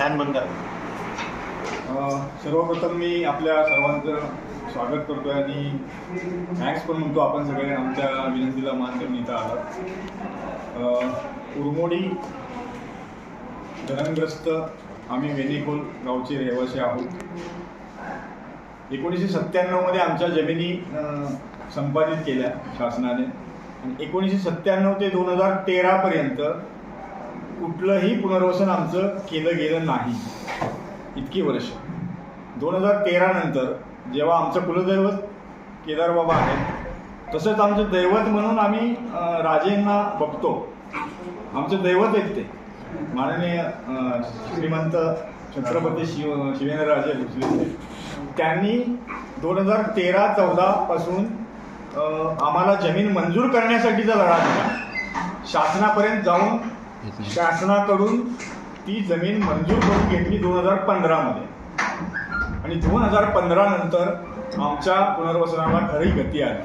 Fan बंद करा. सर्वप्रथम मी आपल्या सर्वांचं स्वागत करतोय आणि थँक्स पण म्हणतो आपण सगळे आमच्या विनंतीला मान करून इथं आलात. उरमोडी धरणग्रस्त आम्ही वेणीखोल गावचे रहिवासी आहोत. एकोणीसशे सत्त्याण्णवमध्ये आमच्या जमिनी संपादित केल्या शासनाने. आणि एकोणीसशे सत्त्याण्णव ते दोन हजार तेरापर्यंत कुठलंही पुनर्वसन आमचं केलं गेलं नाही. इतकी वर्ष. दोन हजार तेरा नंतर जेव्हा आमचं कुलदैवत केदारबाबा आहेत तसंच आमचं दैवत म्हणून आम्ही राजेंना बघतो. आमचं दैवत आहेत ते. माननीय श्रीमंत छत्रपती शिव शिवेंद्रराजे भोसले त्यांनी दोन हजार तेरा चौदापासून आम्हाला जमीन मंजूर करण्यासाठीचा लढा दिला. शासनापर्यंत जाऊन शासनाकडून ती जमीन मंजूर करून घेतली दोन हजार पंधरामध्ये. आणि दोन हजार पंधरा नंतर आमच्या पुनर्वसनाला खरी गती आली.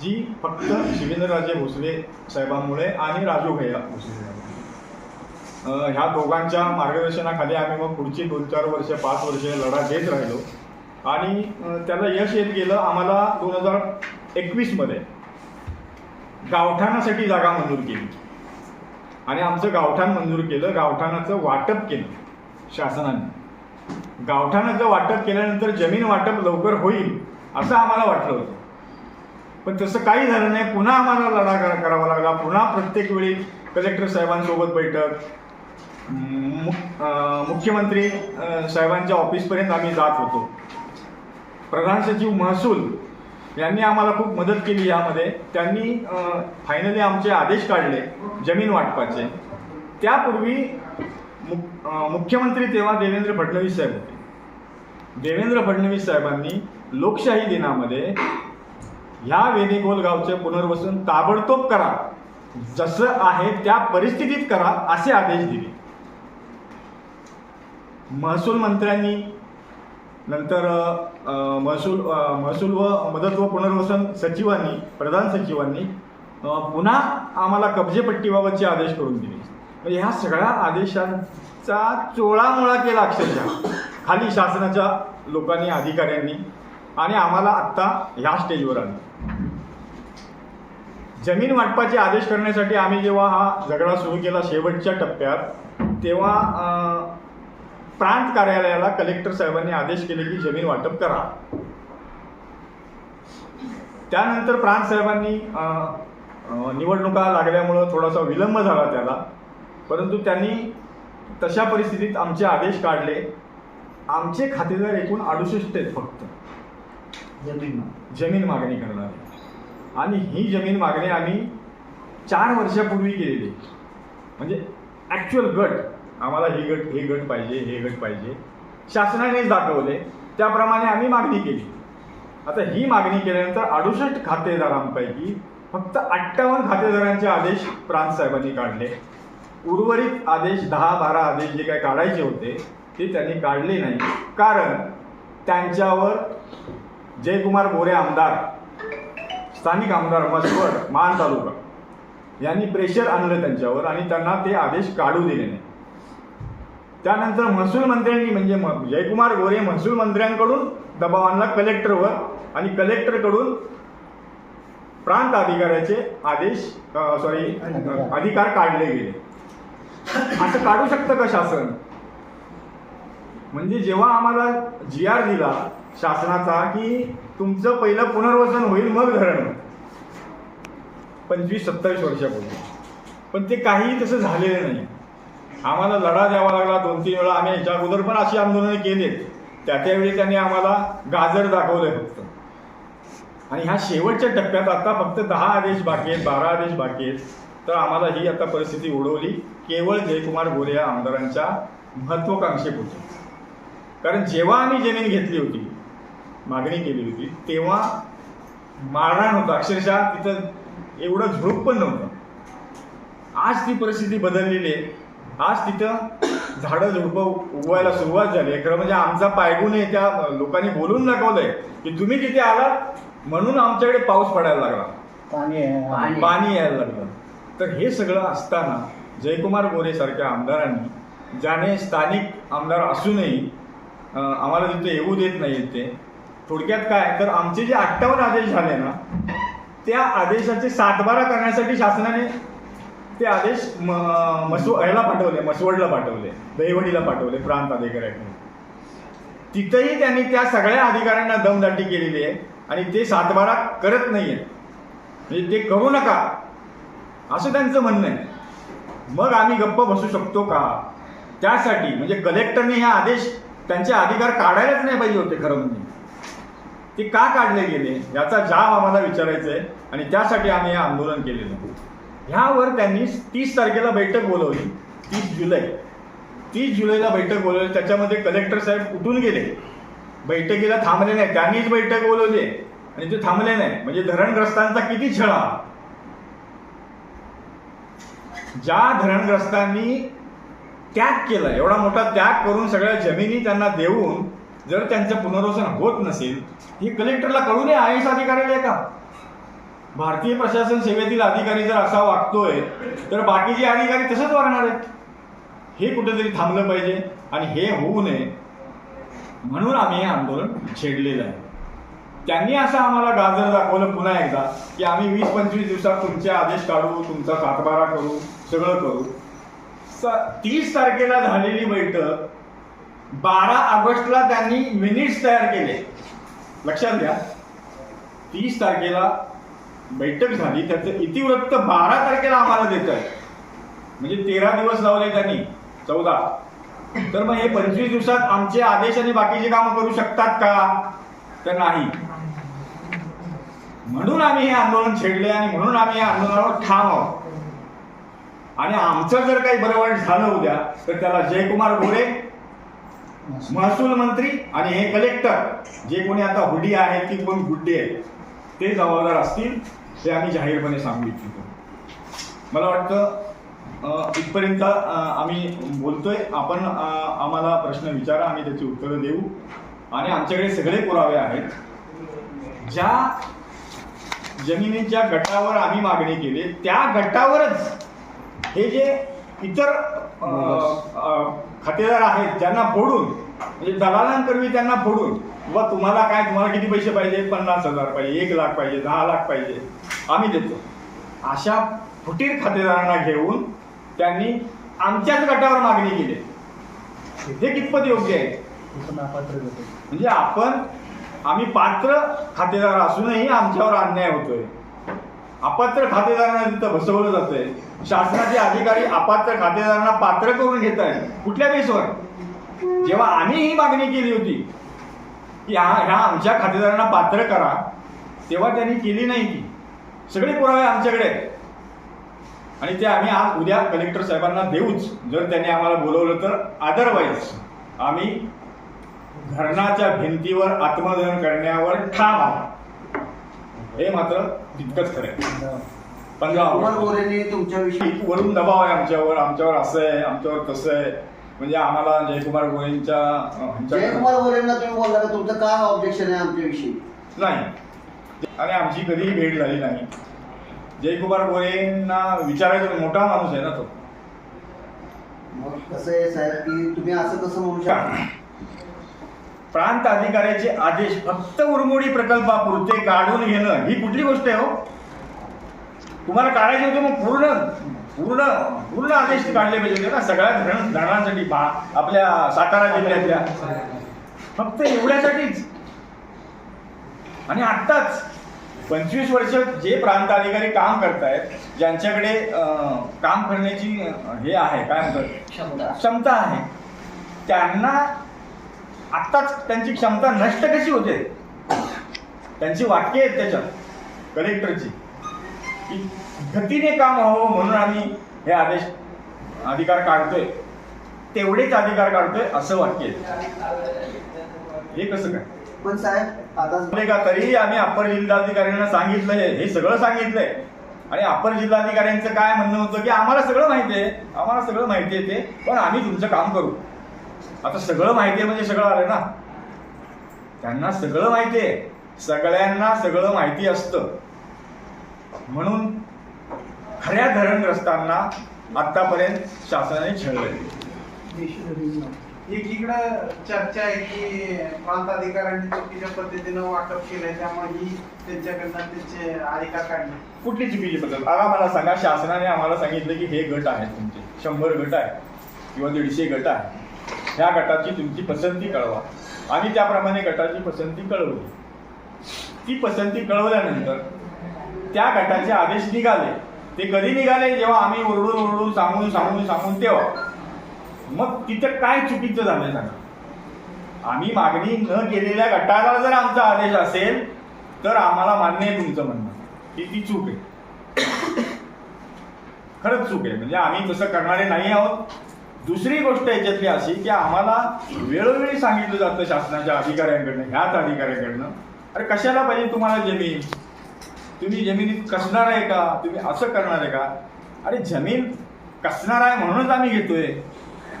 जी फक्त शिवेंद्रराजे भोसले साहेबांमुळे आणि राजू भैया भोसले ह्या दोघांच्या मार्गदर्शनाखाली आम्ही मग पुढची दोन चार वर्ष पाच वर्ष लढा देत राहिलो. आणि त्याला यश येत गेलं आम्हाला दोन हजार एकवीसमध्ये. गावठाणासाठी जागा मंजूर केली. आणि आमचं गावठाण मंजूर केलं गावठाणाचं वाटप केलं शासनाने. गावठाणाचं वाटप केल्यानंतर जमीन वाटप लवकर होईल असं आम्हाला वाटलं होतं. पण तसं काही झालं नाही. पुन्हा आम्हाला लढा करा- करावा लागला. पुन्हा प्रत्येक वेळी कलेक्टर साहेबांसोबत बैठक मु- मुख्यमंत्री साहेबांच्या ऑफिसपर्यंत आम्ही जात होतो. प्रधान सचिव महसूल यांनी आम्हाला खूप मदत केली यामध्ये. त्यांनी फायनली आमचे आदेश काढले जमीन वाटपाचे. त्यापूर्वी मुख्यमंत्री तेव्हा देवेंद्र फडणवीस साहेब होते. देवेंद्र फडणवीस साहेबांनी लोकशाही दिनामध्ये ह्या वेणीगोल गावचे पुनर्वसन ताबडतोब करा. जसं आहे त्या परिस्थितीत करा असे आदेश दिले. महसूल मंत्र्यांनी नंतर महसूल महसूल व मदत व पुनर्वसन सचिवांनी प्रधान सचिवांनी पुन्हा आम्हाला कब्जेपट्टीबाबतचे आदेश करून दिले. म्हणजे ह्या सगळ्या आदेशांचा चोळामोळा केला अक्षरशः. खाली शासनाच्या लोकांनी अधिकाऱ्यांनी आणि आम्हाला आत्ता ह्या स्टेजवर आलं जमीन वाटपाचे आदेश करण्यासाठी आम्ही जेव्हा हा झगडा सुरू केला शेवटच्या टप्प्यात तेव्हा प्रांत कार्यालयाला कलेक्टर साहेबांनी आदेश केले की जमीन वाटप करा. त्यानंतर प्रांत साहेबांनी निवडणुका लागल्यामुळं थोडासा विलंब झाला त्याला. परंतु त्यांनी तशा परिस्थितीत आमचे आदेश काढले. आमचे खातेदार एकूण अडुसष्ट आहेत फक्त. जमीन जमीन मागणी करणारे. आणि ही जमीन मागणी आम्ही चार वर्षापूर्वी केलेली म्हणजे ॲक्च्युअल गट. आम्हाला ही गट हे गट पाहिजे हे गट पाहिजे. शासनानेच दाखवले. त्याप्रमाणे आम्ही मागणी केली. आता ही मागणी केल्यानंतर अडुसष्ट खातेदारांपैकी फक्त अठ्ठावन्न खातेदारांचे आदेश प्रांत साहेबांनी काढले. उर्वरित आदेश दहा बारा आदेश जे काय काढायचे होते ते त्यांनी काढले नाही. कारण त्यांच्यावर जयकुमार मोरे आमदार स्थानिक आमदार मसवड मान तालुका यांनी प्रेशर आणलं त्यांच्यावर आणि त्यांना ते आदेश काढू दिले नाही. त्यानंतर महसूल मंत्र्यांनी म्हणजे म- जयकुमार गोरे महसूल मंत्र्यांकडून दबाव आणला कलेक्टरवर आणि कलेक्टरकडून प्रांत अधिकाऱ्याचे आदेश सॉरी अधिकार काढले गेले. असं काढू शकतं का शासन? म्हणजे जेव्हा आम्हाला जी आर दिला शासनाचा की तुमचं पहिलं पुनर्वसन होईल मग धरण. पंचवीस सत्तावीस वर्षापूर्वी. पण ते काही तसं झालेलं नाही. आम्हाला लढा द्यावा लागला दोन तीन वेळा. आम्ही याच्या अगोदर पण अशी आंदोलनं केली त्या त्यावेळी त्यांनी आम्हाला गाजर दाखवलंय फक्त. आणि ह्या शेवटच्या टप्प्यात आता फक्त दहा आदेश बाकी आहेत बारा आदेश बाकी आहेत. तर आम्हाला ही आता परिस्थिती उडवली. केवळ जयकुमार गोरे या आमदारांच्या महत्वाकांक्षेपुरती कारण जेव्हा आम्ही जमीन घेतली होती मागणी केली होती तेव्हा मारणार होतं अक्षरशः तिथं एवढं झुडूप पण नव्हतं. आज ती परिस्थिती बदललेली आहे. आज तिथं झाडं झुडपं उगवायला सुरुवात झाली. खरं म्हणजे आमचा पायगुण आहे त्या लोकांनी बोलून दाखवलंय की तुम्ही तिथे आलात म्हणून आमच्याकडे पाऊस पडायला लागला. पाणी आहे पाणी. यायला लागलं. तर हे सगळं असताना जयकुमार गोरे सारख्या आमदारांनी ज्याने स्थानिक आमदार असूनही आम्हाला तिथे येऊ देत नाहीत ते. थोडक्यात काय? तर आमचे जे अठ्ठावन्न आदेश झाले ना त्या आदेशाचे सातबारा करण्यासाठी शासनाने ते आदेश म- मसव ह्याला पाठवले मसवडला पाठवले दहिवडीला पाठवले प्रांत अधिकाऱ्यांनी तिथंही त्यांनी त्या सगळ्या अधिकाऱ्यांना दमदाटी केलेली आहे आणि ते सातबारा करत नाहीये म्हणजे ते करू नका. असं त्यांचं म्हणणं आहे. मग आम्ही गप्प बसू शकतो का? त्यासाठी म्हणजे कलेक्टरने हे आदेश त्यांचे अधिकार काढायलाच नाही पाहिजे होते खरं म्हणजे. ते का काढले गेले? याचा जाब आम्हाला विचारायचा आहे आणि त्यासाठी आम्ही हे आंदोलन केलेलं आहे. ह्यावर त्यांनी तीस तारखेला बैठक बोलवली. तीस जुलै. तीस जुलैला बैठक बोलवली. त्याच्यामध्ये कलेक्टर साहेब उठून गेले. बैठकीला थांबले नाही त्यांनीच बैठक बोलवली. आणि ते थांबले नाही म्हणजे धरणग्रस्तांचा किती छळा? ज्या धरणग्रस्तांनी त्याग केला एवढा मोठा त्याग करून सगळ्या जमिनी त्यांना देऊन जर त्यांचं पुनर्वसन होत नसेल हे कलेक्टरला कळू नये आय एस अधिकाऱ्याला का भारतीय प्रशासन सेवेतील अधिकारी जर असा वागतोय तर बाकीचे अधिकारी तसंच वागणार आहेत. हे कुठेतरी थांबलं पाहिजे आणि हे होऊ नये म्हणून आम्ही हे आंदोलन छेडलेलं आहे. त्यांनी असं आम्हाला गाजर दाखवलं पुन्हा एकदा की आम्ही वीस पंचवीस दिवसात तुमचे आदेश काढू तुमचा सातबारा करू सगळं करू. स- तीस तारखेला झालेली बैठक बारा ऑगस्टला त्यांनी मिनिट्स तयार केले. लक्षात घ्या. तीस तारखेला बैठक झाली त्याचं इतिवृत्त बारा तारखेला आम्हाला देत आहे म्हणजे तेरा दिवस लावले त्यांनी चौदा. तर मग हे पंचवीस दिवसात आमचे आदेश आणि बाकीचे काम करू शकतात का? तर नाही. म्हणून आम्ही हे आंदोलन छेडले आणि म्हणून आम्ही या आंदोलनावर ठाम आहोत. आणि आमचं जर काही बरं वाईट झालं उद्या तर त्याला जयकुमार गोरे महसूल मंत्री आणि हे कलेक्टर जे कोणी आता हुडी आहेत की कोण गुड्डे आहेत? ते जबाबदार असतील हे आम्ही जाहीरपणे सांगू इच्छितो. मला वाटतं इथपर्यंत आम्ही बोलतोय. आपण आम्हाला प्रश्न विचारा आम्ही त्याची उत्तरं देऊ. आणि आमच्याकडे सगळे पुरावे आहेत. ज्या जमिनीच्या गटावर आम्ही मागणी केली त्या गटावरच हे जे इतर खातेदार आहेत ज्यांना फोडून म्हणजे दलालांकरवी त्यांना फोडून. व तुम्हाला काय तुम्हाला किती पैसे पाहिजे? पन्नास हजार पाहिजे एक लाख पाहिजे दहा लाख पाहिजे. आम्ही देतो. अशा फुटीर खातेदारांना घेऊन त्यांनी आमच्याच गटावर मागणी केली. हे कितपत योग्य आहे? म्हणजे आपण आम्ही पात्र खातेदार असूनही आमच्यावर अन्याय होतोय. अपात्र खातेदारांना तिथं बसवलं जातंय. शासनाचे अधिकारी अपात्र खातेदारांना पात्र करून घेत आहेत कुठल्या बेसवर जेव्हा आम्ही ही मागणी केली होती की ह्या ह्या आमच्या खातेदारांना पात्र करा तेव्हा त्यांनी केली नाही ती. सगळे पुरावे आमच्याकडे आहेत. आणि ते आम्ही आज उद्या कलेक्टर साहेबांना देऊच जर त्यांनी आम्हाला बोलवलं तर. अदरवाईज आम्ही धरणाच्या भिंतीवर आत्मदहन करण्यावर ठाम आहोत. हे मात्र तितकंच खरं आहे. पंधरा तुमच्याविषयी. वरून दबाव आहे आमच्यावर आमच्यावर असं आहे आमच्यावर तसं आहे. म्हणजे आम्हाला जयकुमार गोरेंच्या जयकुमार गोरेंना तुम्ही बोलला का? तुमचं काय ऑब्जेक्शन आहे आमच्याविषयी? नाही. आणि आमची कधीही भेट झाली नाही. जयकुमार गोरेंना विचारायचं मोठा माणूस आहे ना तो. मग कसं आहे साहेब की तुम्ही असं कसं म्हणू शकता? प्रांत अधिकाऱ्याचे आदेश फक्त उरमोडी प्रकल्पापुरते काढून घेणं ही कुठली गोष्ट आहे हो? तुम्हाला काढायचे होते मग पूर्ण पूर्ण पूर्ण आदेश काढले पाहिजे. ना सगळ्या धरण धरणांसाठी भा- आपल्या सातारा जिल्ह्यातल्या. फक्त एवढ्यासाठीच. आणि आत्ताच पंचवीस वर्ष जे प्रांत अधिकारी काम करतायत ज्यांच्याकडे काम करण्याची हे आहे काय म्हणतात? क्षमता. क्षमता आहे. त्यांना आत्ताच त्यांची क्षमता नष्ट कशी होते? त्यांची वाक्य आहेत त्याच्यात कलेक्टरची. की गतीने काम व्हावं म्हणून आम्ही हे आदेश अधिकार काढतोय. तेवढेच अधिकार काढतोय असं वाक्य हे कसं काय? पण साहेब आता आपले का तरीही आम्ही अप्पर जिल्हाधिकाऱ्यांना सांगितलंय हे सगळं सांगितलंय. आणि अप्पर जिल्हाधिकाऱ्यांचं काय म्हणणं होतं की आम्हाला सगळं माहिती आहे आम्हाला सगळं माहिती आहे ते पण आम्ही तुमचं काम करू. आता सगळं माहिती आहे म्हणजे सगळं आलं ना? त्यांना सगळं माहिती आहे. सगळ्यांना सगळं माहिती असतं. म्हणून खऱ्या धरणग्रस्तांना आतापर्यंत शासनाने छळलंय. एकीकडं चर्चा आहे की प्रांत अधिकाऱ्यांनी चुकीच्या पद्धतीनं वाटप केलंय त्यामुळे ही त्यांच्याकडनं त्यांचे अधिकार काढले. कुठली चुकीची पद्धत? आता मला सांगा शासनाने आम्हाला सांगितलं की हे गट आहेत तुमचे. शंभर गट आहे किंवा दीडशे गट आहे ह्या गटाची तुमची पसंती कळवा. आम्ही त्याप्रमाणे गटाची पसंती कळवली. ती पसंती कळवल्यानंतर त्या गटाचे आदेश निघाले. ते कधी निघाले? जेव्हा आम्ही ओरडून ओरडून सांगून सांगून सांगून तेव्हा. मग तिथं काय चुकीचं झालं सांगा. आम्ही मागणी न केलेल्या गटाला जर आमचा आदेश असेल तर आम्हाला मान्य आहे तुमचं म्हणणं. की ती चूक आहे. खरंच चूक आहे. म्हणजे आम्ही तसं करणारे नाही आहोत. दुसरी गोष्ट याच्यातली अशी की आम्हाला वेळोवेळी सांगितलं जातं शासनाच्या अधिकाऱ्यांकडनं ह्याच अधिकाऱ्यांकडनं अरे कशाला पाहिजे तुम्हाला जमीन? तुम्ही जमिनीत कसणार आहे का? तुम्ही असं करणार आहे का? अरे जमीन कसणार आहे म्हणूनच आम्ही घेतोय.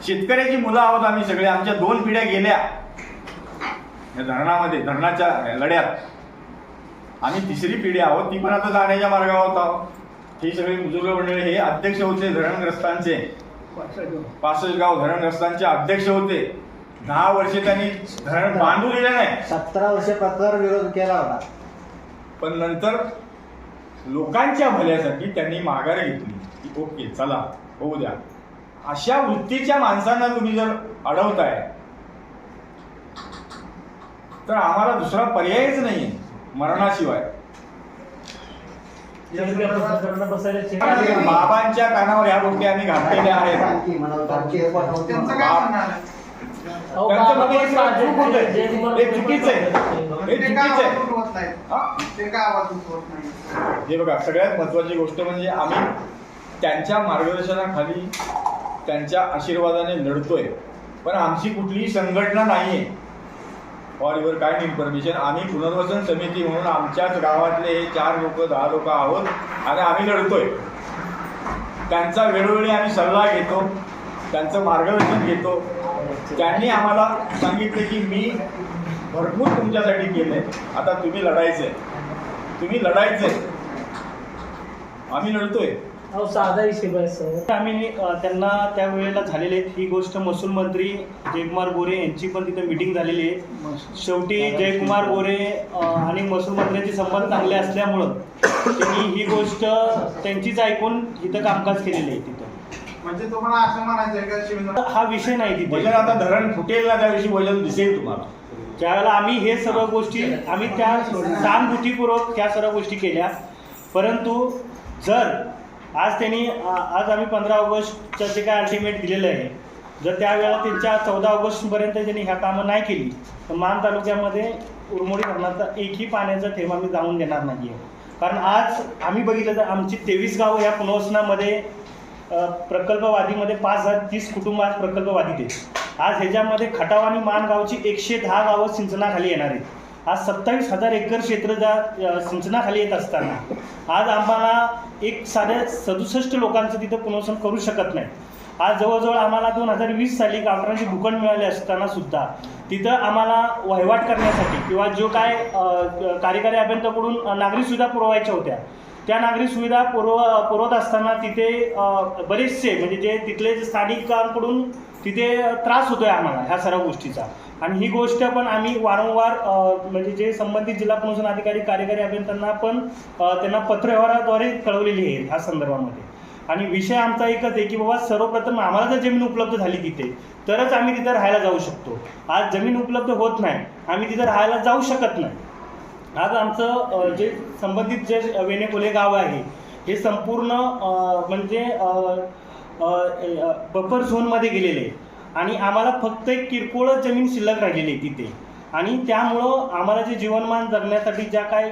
शेतकऱ्याची मुलं आहोत आम्ही सगळे. आमच्या दोन पिढ्या गेल्या. या धरणामध्ये धरणाच्या लढ्यात. आम्ही तिसरी पिढी आहोत. ती पण आता जाण्याच्या मार्गावर आहोत ही सगळी बुजुर्ग मंडळी हे अध्यक्ष होते धरणग्रस्तांचे. पासष्ट गाव धरणग्रस्तांचे अध्यक्ष होते. दहा वर्षे त्यांनी धरण बांधू दिले नाही. सतरा वर्ष प्रकार विरोध केला होता. पण नंतर लोकांच्या भल्यासाठी त्यांनी माघार घेतली. की ओके चला होऊ द्या. अशा वृत्तीच्या माणसांना तुम्ही जर अडवताय तर आम्हाला दुसरा पर्यायच नाहीये मरणाशिवाय. बाबांच्या कानावर ह्या गोष्टी आम्ही घातलेल्या आहेत. एक त्यांचं चुकीचं आहे. हे ते चुकीचं आहे. हा? ते काय आवाज उठवत नाही? हे बघा सगळ्यात महत्वाची गोष्ट म्हणजे आम्ही त्यांच्या मार्गदर्शनाखाली त्यांच्या आशीर्वादाने लढतोय. पण आमची कुठलीही संघटना नाहीये. फॉर युअर काय इन्फॉर्मेशन आम्ही पुनर्वसन समिती म्हणून आमच्याच गावातले हे चार लोक दहा लोक आहोत आणि आम्ही लढतोय. त्यांचा वेळोवेळी आम्ही सल्ला घेतो त्यांचं मार्गदर्शन घेतो. त्यांनी आम्हाला सांगितलं की मी भरपूर तुमच्यासाठी केलंय. आता तुम्ही लढायचंय. तुम्ही लढायचंय. आम्ही लढतोय. अहो साधा हिशेब आहे सर. आम्ही अ, त्यांना त्या वेळेला झालेले आहेत. ही गोष्ट महसूल मंत्री जयकुमार गोरे यांची पण तिथे मिटिंग झालेली आहे. शेवटी जयकुमार गोरे अ, आणि महसूल मंत्र्यांचे संबंध चांगले असल्यामुळं त्यांनी ही गोष्ट त्यांचीच ऐकून इथं कामकाज केलेलं आहे तिथं. म्हणजे तुम्हाला असं म्हणायचं आहे का हा विषय नाही तिथे. वजन आता धरण फुटेल ना त्याविषयी वजन दिसेल तुम्हाला. ज्यावेळेला आम्ही हे सर्व गोष्टी आम्ही त्या सहानुभूतीपूर्वक त्या सर्व गोष्टी केल्या. परंतु जर आज त्यांनी आज आम्ही पंधरा ऑगस्टचं जे काय अल्टिमेट दिलेलं आहे जर त्यावेळेला त्यांच्या चौदा ऑगस्टपर्यंत त्यांनी ह्या कामं नाही केली तर मान तालुक्यामध्ये उरमोडी धरणाचा एकही पाण्याचा थेंब आम्ही जाऊन देणार नाही आहे कारण आज आम्ही बघितलं तर आमची तेवीस गावं या पुनर्वसनामध्ये प्रकल्पवादीमध्ये पाच हजार तीस कुटुंब आज प्रकल्पवादीत आहेत. आज ह्याच्यामध्ये खटाव आणि मान गावची एकशे दहा गावं सिंचनाखाली येणार आहेत. आज सत्तावीस हजार एकर क्षेत्र ज्या सिंचनाखाली येत असताना आज आम्हाला एक साध्या सदुसष्ट लोकांचं तिथं पुनर्वसन करू शकत नाही. आज जवळजवळ आम्हाला दोन हजार वीस साली गावठाणाचे भूखंड मिळाले असताना सुद्धा तिथं आम्हाला वहिवाट करण्यासाठी किंवा जो काय कार्यकारी अभियंत्याकडून नागरी सुविधा पुरवायच्या होत्या त्या नागरी सुविधा पुरव पुरवत असताना तिथे बरेचसे म्हणजे जे तिथले जे स्थानिकांकडून तिथे त्रास होतोय आम्हाला ह्या सर्व गोष्टीचा. आणि ही गोष्ट पण आम्ही वारंवार म्हणजे जे संबंधित जिल्हा प्रमोशन अधिकारी कार्यकारी अभियंत्यांना पण त्यांना पत्रव्यवहाराद्वारे कळवलेली आहे ह्या संदर्भामध्ये. आणि विषय आमचा एकच आहे की बाबा सर्वप्रथम आम्हाला जर जमीन उपलब्ध झाली तिथे तरच आम्ही तिथे राहायला जाऊ शकतो. आज जमीन उपलब्ध होत नाही आम्ही तिथे राहायला जाऊ शकत नाही. आज आमचं जे संबंधित जे वेणेकोले गाव आहे हे संपूर्ण म्हणजे बफर झोनमध्ये गेलेले. आहे आणि आम्हाला फक्त एक किरकोळ जमीन शिल्लक राहिलेली आहे तिथे. आणि त्यामुळं आम्हाला जे जीवनमान जगण्यासाठी ज्या काय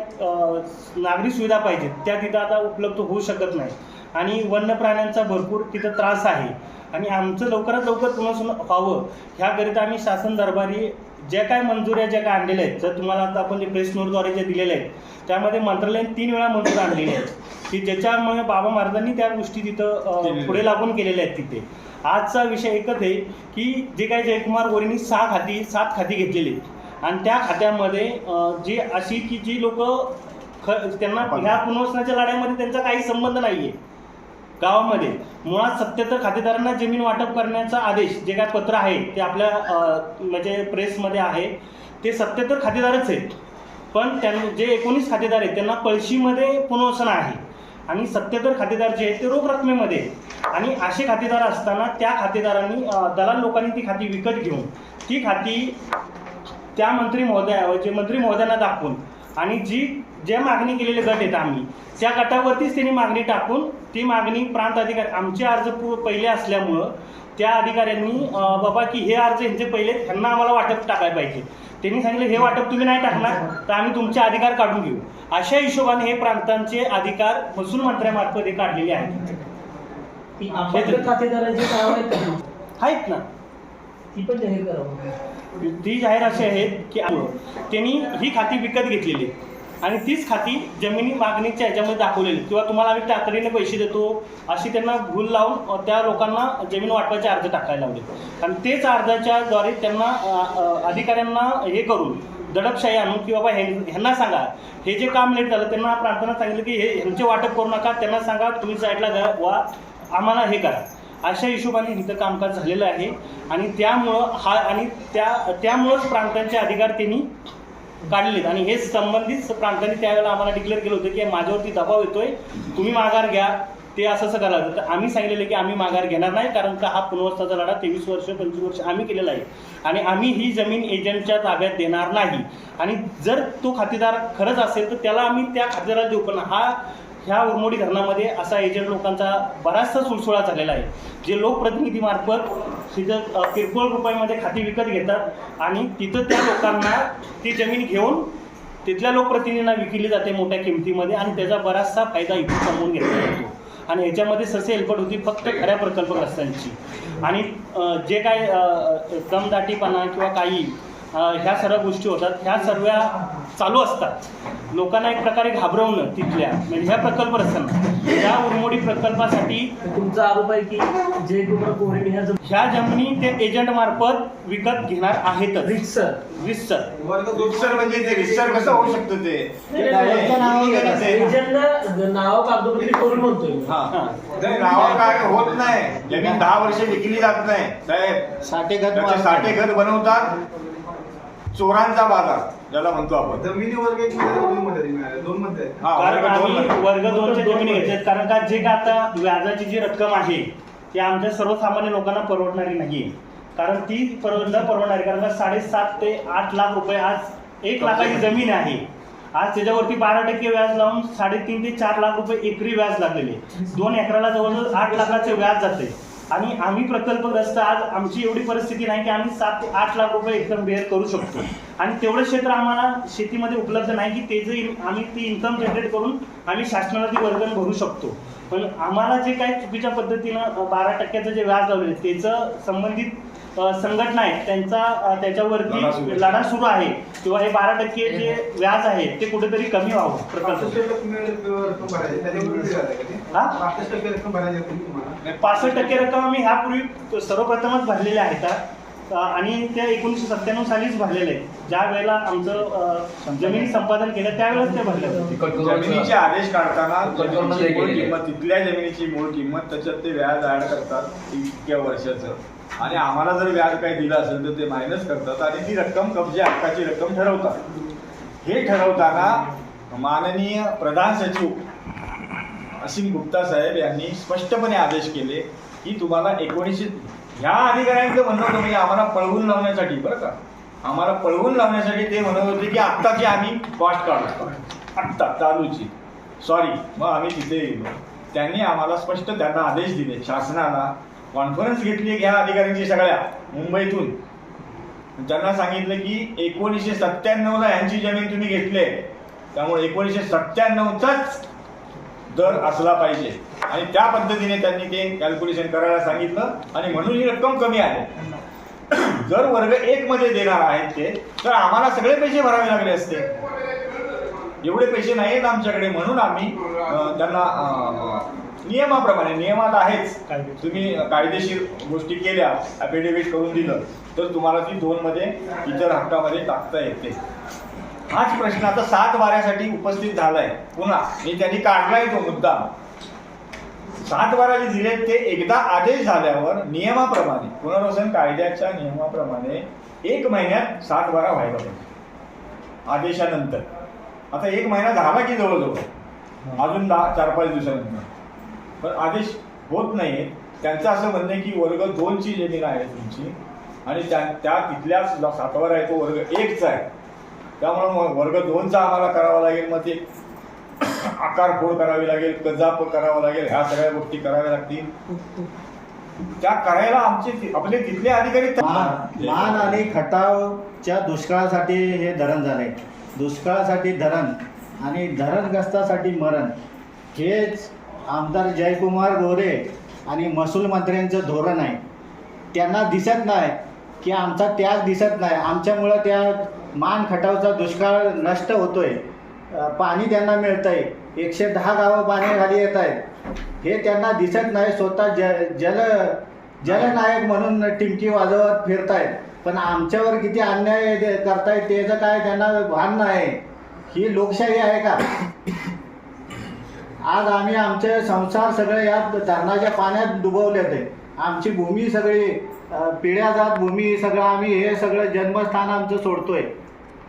नागरी सुविधा पाहिजेत त्या तिथं आता उपलब्ध होऊ शकत नाही. आणि वन्य प्राण्यांचा भरपूर तिथं त्रास आहे. आणि आमचं लवकरात लवकर पुनर्वसन व्हावं ह्याकरिता आम्ही शासन दरबारी ज्या काय मंजुऱ्या ज्या काय आणलेल्या आहेत जर तुम्हाला आता आपण जे प्रेस नोटद्वारे जे दिलेले आहेत त्यामध्ये मंत्रालयाने तीन वेळा मंजूर आणलेल्या आहेत. की ज्याच्यामुळे बाबा महाराजांनी त्या गोष्टी तिथं पुढे लागून केलेल्या आहेत तिथे. आजचा विषय एकच आहे की जे काही जयकुमार गोरेंनी सहा खाती सात खाती घेतलेली आहेत. आणि त्या खात्यामध्ये जी अशी की जी लोक ख त्यांना ह्या पुनर्वसनाच्या लढ्यामध्ये त्यांचा काही संबंध नाही आहे गावामध्ये. मुळात सत्याहत्तर खातेदारांना जमीन वाटप करण्याचा आदेश जे काय पत्र आहे ते आपल्या म्हणजे प्रेसमध्ये आहे ते सत्याहत्तर खातेदारच आहेत. पण त्यां जे एकोणीस खातेदार आहेत त्यांना पळशीमध्ये पुनर्वसन आहे. आणि सत्याहत्तर खातेदार जे आहेत ते रोख रकमेमध्ये आणि असे खातेदार असताना त्या खातेदारांनी दलाल लोकांनी ती खाती विकत घेऊन ती खाती त्या मंत्री महोदया जे मंत्री महोदयांना दाखवून आणि जी जे मागणी केलेले गट आहेत आम्ही त्या गटावरतीच त्यांनी मागणी टाकून ती मागणी प्रांत अधिकारी आमचे अर्ज पू पहिले असल्यामुळं त्या अधिकाऱ्यांनी बाबा की हे अर्ज यांचे पहिले त्यांना आम्हाला वाटप टाकायला पाहिजे. त्यांनी सांगितलं हे वाटप तुम्ही नाही टाकणार तर आम्ही तुमचे अधिकार काढून घेऊ. अशा हिशोबाने हे प्रांतांचे अधिकार महसूल मंत्र्यामार्फत हे काढलेले आहेत. आहेत ना. ती पण जाहीर करावं. ती जाहीर अशी आहेत की त्यांनी ही खाती विकत घेतलेली. आणि तीच खाती जमिनी मागणीच्या याच्यामध्ये दाखवलेली. किंवा तुम्हाला आम्ही तातडीने पैसे देतो अशी त्यांना भूल लावून त्या लोकांना जमीन वाटपाचे अर्ज टाकायला लावले. आणि तेच अर्जाच्या द्वारे त्यांना अधिकाऱ्यांना हे करून दडपशाही आणून की बाबा हे ह्यांना सांगा हे जे काम लेट झालं त्यांना प्रार्थना सांगितलं की हे ह्यांचे वाटप करू नका त्यांना सांगा तुम्ही साईडला जा वा आम्हाला हे करा. अशा हिशोबाने इथं कामकाज झालेलं आहे. आणि त्यामुळं हा आणि त्या त्यामुळंच प्रांतांचे अधिकार त्यांनी काढलेले आहेत आणि हे संबंधित प्रांतांनी त्यावेळेला आम्हाला डिक्लेअर केलं होतं की माझ्यावरती दबाव येतोय. तुम्ही माघार घ्या. ते असं असं करायला तर आम्ही सांगितलेलं की आम्ही माघार घेणार नाही कारण का हा पुनर्वसनाचा लढा तेवीस वर्ष पंचवीस वर्ष आम्ही केलेला आहे. आणि आम्ही ही जमीन एजंटच्या ताब्यात देणार नाही. आणि जर तो खातेदार खरंच असेल तर त्याला आम्ही त्या खातेदाराला देऊ. पण हा ह्या उरमोडी धरणामध्ये असा एजंट लोकांचा बराचसा सुळसुळा झालेला आहे. जे लोकप्रतिनिधीमार्फत तिथं किरकोळ रुपयामध्ये खाती विकत घेतात आणि तिथं त्या लोकांना ती जमीन घेऊन तिथल्या लोकप्रतिनिधींना विकली जाते मोठ्या किमतीमध्ये आणि त्याचा बराचसा फायदा इथून कमवून घेतला जातो. आणि याच्यामध्ये ससे हेल्पट होती फक्त खऱ्या प्रकल्पग्रस्तांची. आणि जे काय दमदाटीपणा किंवा काही ह्या सर्व गोष्टी होतात. ह्या सर्व चालू असतात. लोकांना एक प्रकारे घाबरवणं तिथल्या. म्हणजे ह्या प्रकल्पग्रस्तांना या उरमोडी प्रकल्पासाठी तुमचा आरोप आहे की जयकुमार कोहरे ह्या जम- ह्या जमिनी ते एजंट मार्फत विकत घेणार आहेतच. रितसर रितसर म्हणजे ते रितसर कसं होऊ शकतं ते? नाव कागदोपत्री करून म्हणतोय. हा. नावा काय होत नाही. जमीन दहा वर्ष विकली जात नाही. साहेब साठेगत त्याचे साठे घर बनवतात. चोरांचा बाजार ज्याला म्हणतो आपण. जमिनी वर्ग एक दोन मध्ये मिळाले. दोन मध्ये. आहेत. हा, कारण वर्ग दोन आम्ही मध्ये. वर्ग दोनच्या जमिनी घेतल्यात कारण का जे काय आता व्याजाची जी रक्कम आहे ती आमच्या सर्वसामान्य लोकांना परवडणारी नाहीये कारण ती परव न परवडणारी कारण का साडेसात ते आठ लाख रुपये आज एक लाखाची जमीन आहे. आज त्याच्यावरती बारा टक्के व्याज लावून साडेतीन ते चार लाख रुपये एकरी व्याज लागलेले. दोन एकराला जवळजवळ आठ लाखाचे व्याज जाते. आणि आम्ही प्रकल्पग्रस्त आज आमची एवढी परिस्थिती नाही की आम्ही सात ते आठ लाख रुपये एकदम बेअर करू शकतो. आणि तेवढं क्षेत्र आम्हाला शेतीमध्ये उपलब्ध नाही की ते जे आम्ही ती इन्कम जनरेट करून आम्ही शासनाला ती वर्गण भरू शकतो. पण आम्हाला जे काही चुकीच्या पद्धतीनं बारा टक्क्याचं जे व्याज लावलेलं आहे त्याचं संबंधित संघटना आहेत त्यांचा त्याच्यावरती आहे. लढा सुरू आहे किंवा हे बारा टक्के जे व्याज आहे ते कुठेतरी कमी व्हावं पासष्ट प्रकल्प? हा? पासष्ट टक्के रक्कम भरायची आहे तुम्हाला पासष्ट टक्के रक्कम आम्ही ह्यापूर्वी सर्वप्रथमच भरलेल्या आहेत आणि त्या एकोणीसशे सत्त्याण्णव सालीच भरलेल्या आहेत. ज्या वेळेला आमचं जमिनी संपादन केलं त्यावेळेस ते भरले होते. जमिनीचे आदेश काढताना कटकटमध्ये जमिनीची मूळ केलेले. किंमत तिथल्या जमिनीची मूळ किंमत त्याच्यात ते व्याज ऍड करतात इतक्या वर्षाचं. आणि आम्हाला जर व्याज काही दिलं असेल तर ते मायनस करतात आणि ती रक्कम कब्जे हक्काची रक्कम ठरवतात. हे ठरवताना माननीय प्रधान सचिव असीम गुप्ता साहेब यांनी स्पष्टपणे आदेश केले की तुम्हाला एकोणीसशे ह्या अधिकाऱ्यांचं म्हणणं होतं म्हणजे आम्हाला पळवून लावण्यासाठी बरं का? आम्हाला पळवून लावण्यासाठी ते म्हणत होते की आत्ताची आम्ही कॉस्ट काढू. आत्ता चालूची. सॉरी मग आम्ही तिथे गेलो. त्यांनी आम्हाला स्पष्ट त्यांना आदेश दिले. शासनाला कॉन्फरन्स घेतली ह्या अधिकाऱ्यांची सगळ्या मुंबईतून. त्यांना सांगितलं की एकोणीसशे सत्त्याण्णवला यांची जमीन तुम्ही घेतली त्यामुळे एकोणीसशे सत्त्याण्णवचाच दर असला पाहिजे. आणि त्या पद्धतीने त्यांनी ते कॅल्क्युलेशन करायला सांगितलं आणि म्हणून ही रक्कम कमी आहे. जर वर्ग एक मध्ये देणार आहेत ते तर आम्हाला सगळे पैसे भरावे लागले असते. एवढे पैसे नाही आहेत आमच्याकडे म्हणून आम्ही त्यांना नियमाप्रमाणे नियमात आहेच. तुम्ही कायदेशीर गोष्टी केल्या अफिडेव्हिट करून दिलं तर तुम्हाला ती दोन मध्ये इतर हक्कामध्ये टाकता येते. हाच प्रश्न आता सात वाऱ्यासाठी उपस्थित झालाय. पुन्हा मी त्यांनी काढलाय तो मुद्दा. सात बारा जे दिले ते एकदा आदेश झाल्यावर नियमाप्रमाणे पुनर्वसन कायद्याच्या नियमाप्रमाणे एक महिन्यात सात बारा व्हायला पाहिजे. आदेशानंतर. आता एक महिना झाला की जवळजवळ. अजून दहा चार पाच दिवसानंतर. पण आदेश होत नाही त्यांचं असं म्हणणं आहे की वर्ग दोनची जमीन आहे तुमची. आणि त्या त्या तिथल्याच सातवारा आहे तो वर्ग एकचा आहे. त्यामुळं मग वर्ग दोनचा आम्हाला करावा लागेल मग ते आकार फोड करावी लागेल कजाप करावं लागेल ह्या सगळ्या गोष्टी कराव्या लागतील. त्या करायला आमचे आपले तिथले अधिकारी मान आणि खटावच्या दुष्काळासाठी हे धरण झाले दुष्काळासाठी धरण आणि धरणग्रस्तासाठी मरण. हेच आमदार जयकुमार गोरे आणि महसूल मंत्र्यांचं धोरण आहे. त्यांना दिसत नाही. की आमचा त्याग दिसत नाही. आमच्यामुळं त्या मान खटावचा दुष्काळ नष्ट होतोय. पाणी त्यांना मिळतंय. एकशे दहा गावं पाण्याखाली येत आहेत. हे त्यांना दिसत नाही. स्वतः ज जल जलनायक म्हणून टिमकी वाजवत फिरतायत. पण आमच्यावर किती अन्याय करतायत त्याचं काय त्यांना भान नाही. ही लोकशाही आहे का? आज आम्ही आमचे संसार सगळे या धरणाच्या पाण्यात डुबवले ते आमची भूमी सगळी पिढ्या पिढ्याजात भूमी सगळं आम्ही हे सगळं जन्मस्थान आमचं सोडतोय.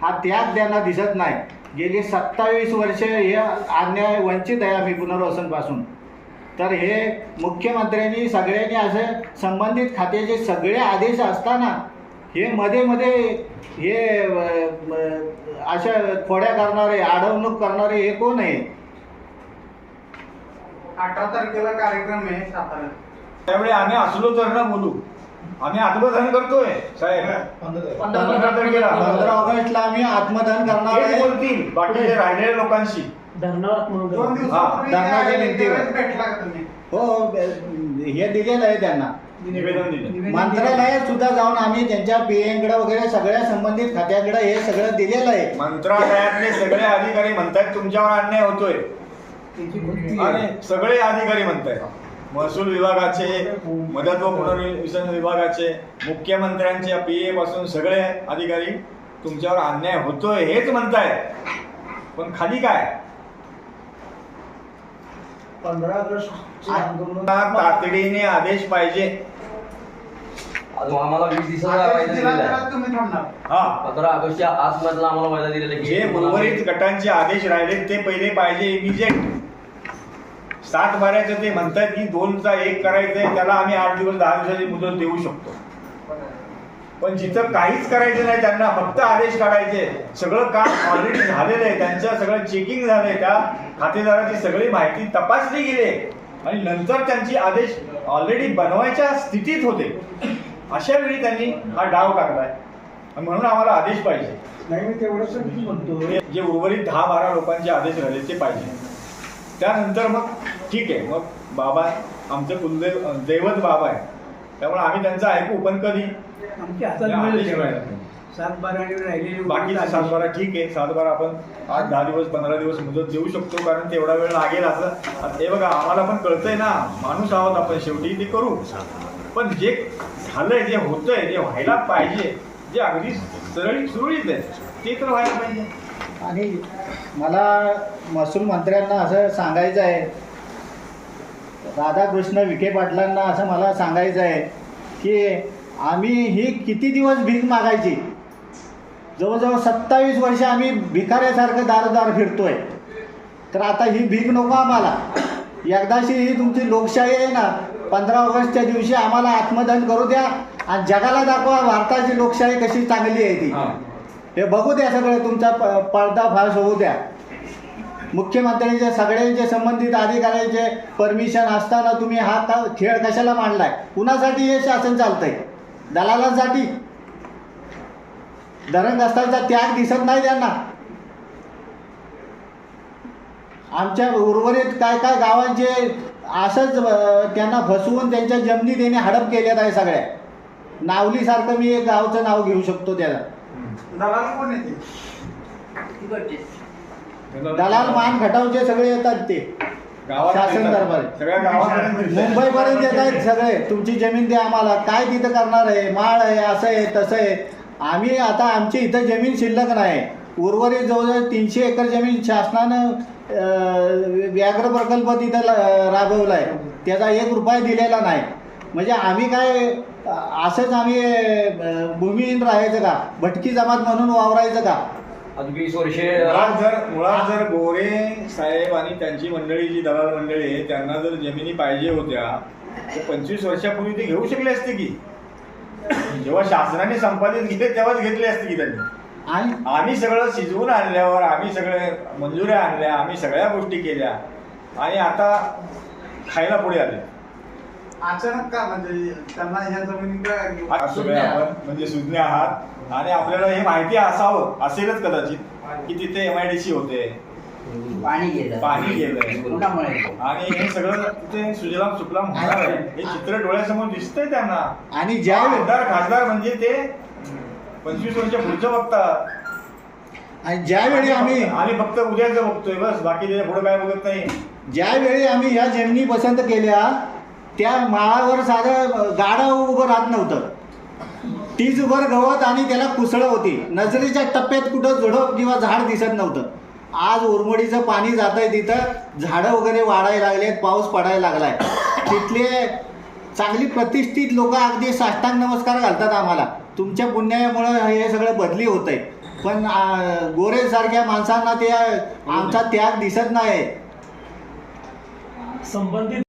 हा त्याग त्यांना दिसत नाही. गेली सत्तावीस वर्षे हे अन्याय वंचित आहे आम्ही पुनर्वसनपासून. तर हे मुख्यमंत्र्यांनी सगळ्यांनी असे संबंधित खात्याचे सगळे आदेश असताना हे मध्ये मध्ये हे अशा खोड्या करणारे अडवणूक करणारे हे कोण आहे? अठरा तारखेला कार्यक्रम आहे साताऱ्यात त्यावेळी आम्ही असलो तर ना बोलू. आम्ही आत्मधन करतोय. साहेब पंधरा तारखेला. पंधरा ऑगस्टला आम्ही आत्मदान करणार तेच आहे. बोलतील बाकीचे राहिलेल्या लोकांशी. धरणाच्या भिंतीवर. भेटला का तुम्ही? हो ब- हे दिलेलं आहे त्यांना. निवेदन दिलं. मंत्रालयात सुद्धा जाऊन आम्ही त्यांच्या पीएमकडे वगैरे सगळ्या संबंधित खात्याकडे हे सगळं दिलेलं आहे. मंत्रालयातले सगळे अधिकारी म्हणतात तुमच्यावर अन्याय होतोय. आणि सगळे अधिकारी म्हणतायत. महसूल विभागाचे मदत व पुनर्वसन विभागाचे मुख्यमंत्र्यांच्या पी ए पासून सगळे अधिकारी तुमच्यावर अन्याय होतोय हेच म्हणतायत पण खाली काय? पंधरा ऑगस्ट तातडीने आदेश पाहिजे. अजून आम्हाला वीस दिवसाचा दिलेला आहे. हा. पंधरा ऑगस्टच्या आसमधला आम्हाला दिलेला आहे जे उर्वरित गटांचे आदेश राहिले ते पहिले पाहिजे इमिजिएट. सात बाऱ्याचं ते म्हणतात की दोनचा एक करायचंय त्याला आम्ही आठ दिवस दहा दिवसाची मुदत देऊ शकतो. पण जिथं काहीच करायचं नाही त्यांना फक्त आदेश काढायचे. सगळं काम ऑलरेडी झालेलं आहे त्यांचं सगळं चेकिंग झालंय त्या खातेदाराची सगळी माहिती तपासली गेली. आहे. आणि नंतर त्यांची आदेश ऑलरेडी बनवायच्या स्थितीत होते. अशा वेळी त्यांनी हा डाव टाकलाय आणि म्हणून आम्हाला आदेश पाहिजे. नाही मी तेवढंच म्हणतो जे उर्वरित दहा बारा लोकांचे आदेश राहिले ते पाहिजे. त्यानंतर मग ठीक आहे मग बाबा आमचे कुलदेव दैवत बाबा आहे. त्यामुळे आम्ही त्यांचं ऐकू पण कधी? आदेश हातात मिळेल मिळाला. सात बारा आणि राहिलेली बाकीचे सात बारा ठीक आहे सात बारा आपण आठ दहा दिवस पंधरा दिवस मुदत देऊ शकतो कारण तेवढा वेळ लागेल असं. हे बघा आम्हाला पण कळतंय ना माणूस आहोत आपण शेवटी ते करू. पण जे झालंय जे होतंय जे व्हायला पाहिजे जे अगदी सरळी सुरळीत आहे ते तर व्हायला पाहिजे. आणि मला महसूल मंत्र्यांना असं सांगायचं आहे. राधाकृष्ण विखे पाटलांना असं मला सांगायचं आहे की आम्ही ही किती दिवस भीक मागायची? जवळजवळ सत्तावीस वर्ष आम्ही भिकाऱ्यासारखं दारोदार फिरतोय. तर आता ही भीक नको आम्हाला. एकदाशी ही तुमची लोकशाही आहे ना पंधरा ऑगस्टच्या दिवशी आम्हाला आत्मदहन करू द्या आणि जगाला दाखवा भारताची लोकशाही कशी चांगली आहे ती. हे बघू द्या सगळं तुमचा प- पर्दाफाश होऊ द्या. मुख्यमंत्र्यांचे सगळ्यांचे संबंधित अधिकाऱ्यांचे परमिशन असताना तुम्ही हा का खेळ कशाला मांडलाय? कुणासाठी हे शासन चालतंय? दलालांसाठी? धरणग्रस्तांचा त्याग दिसत नाही त्यांना. आमच्या उर्वरित काय काय गावांचे असंच त्यांना फसवून त्यांच्या जमिनी देणे हडप केल्यात आहे सगळ्या. नावलीसारखं मी एक गावचं नाव घेऊ शकतो त्याला. दलाल कोण येते दलाल मान खटावचे सगळे येतात ते. गावात शासन. दरबारी. सगळ्या फिरतात. मुंबईपर्यंत येत आहेत सगळे. तुमची जमीन द्या आम्हाला. काय तिथं करणार आहे? माळ आहे असं आहे तसं आहे. आम्ही आता आमची इथं जमीन शिल्लक नाही. उर्वरित जवळजवळ तीनशे एकर जमीन शासनानं अं, व्याघ्र प्रकल्प तिथं ल- राबवला आहे त्याचा एक रुपया दिलेला नाही. म्हणजे आम्ही काय असंच आम्ही भूमिहीन राहायचं का? भटकी जमात म्हणून वावरायचं का? वीस वर्षे मुळात जर मुळात जर गोरे साहेब आणि त्यांची मंडळी जी दलाल मंडळी आहे त्यांना जर जमिनी पाहिजे होत्या तर पंचवीस वर्षापूर्वी ते घेऊ शकले असते की? जेव्हा शासनाने संपादित घेतले तेव्हाच घेतले असते की त्यांनी? आणि? आम्ही सगळं शिजवून आणल्यावर आम्ही सगळे मंजुऱ्या आणल्या आम्ही सगळ्या गोष्टी केल्या आणि आता खायला पुढे आले. अचानक का म्हणजे त्यांना ह्या जमिनी का आज सगळे आपण म्हणजे सुज्ञ आहात आणि आपल्याला हे माहिती असावं असेलच कदाचित की तिथे एम आय डी सी होते. पाणी गेलं. पाणी गेलंय आणि हे सगळं तिथे सुजलाम सुफलाम होणार आहे. हे चित्र डोळ्यासमोर दिसतंय त्यांना. आणि ज्या आमदार खासदार म्हणजे ते पंचवीस वर्ष पुढचं बघतात. आणि ज्यावेळी आम्ही आम्ही फक्त उद्याचं बघतोय बस. बाकी त्याच्या पुढे काय बघत नाही. ज्यावेळी आम्ही ह्या जमिनी पसंत केल्या त्या माळावर साधं गाडं उभं राहत नव्हतं. तीचभर गवत आणि त्याला कुसळं होती. नजरेच्या टप्प्यात कुठं झुडप किंवा झाड दिसत नव्हतं. आज उरमडीचं पाणी जात आहे तिथं. झाडं वगैरे वाढायला लागलेत पाऊस पडायला लागलाय. तिथले चांगली प्रतिष्ठित लोक अगदी साष्टांग नमस्कार घालतात आम्हाला. तुमच्या पुण्यामुळं हे सगळं बदली होत आहे पण गोरेसारख्या माणसांना ते आमचा त्याग दिसत नाही संबंधित